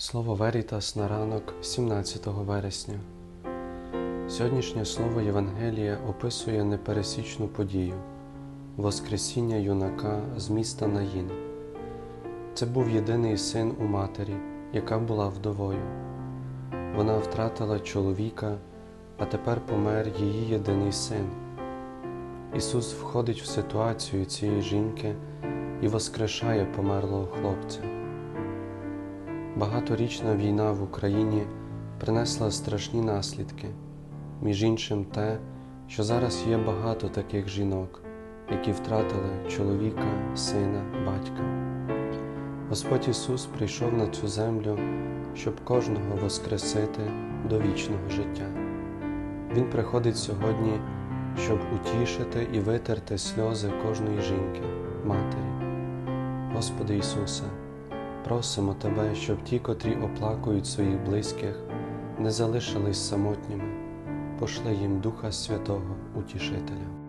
Слово Верітас на ранок 17 вересня. Сьогоднішнє слово Євангелія описує непересічну подію Воскресіння юнака з міста Наїн. Це був єдиний син у матері, яка була вдовою. Вона втратила чоловіка, а тепер помер її єдиний син. Ісус входить в ситуацію цієї жінки і воскрешає померлого хлопця. Багаторічна війна в Україні принесла страшні наслідки, між іншим те, що зараз є багато таких жінок, які втратили чоловіка, сина, батька. Господь Ісус прийшов на цю землю, щоб кожного воскресити до вічного життя. Він приходить сьогодні, щоб утішити і витерти сльози кожної жінки, матері. Господи Ісусе, просимо Тебе, щоб ті, котрі оплакують своїх близьких, не залишились самотніми, пошли їм Духа Святого Утішителя.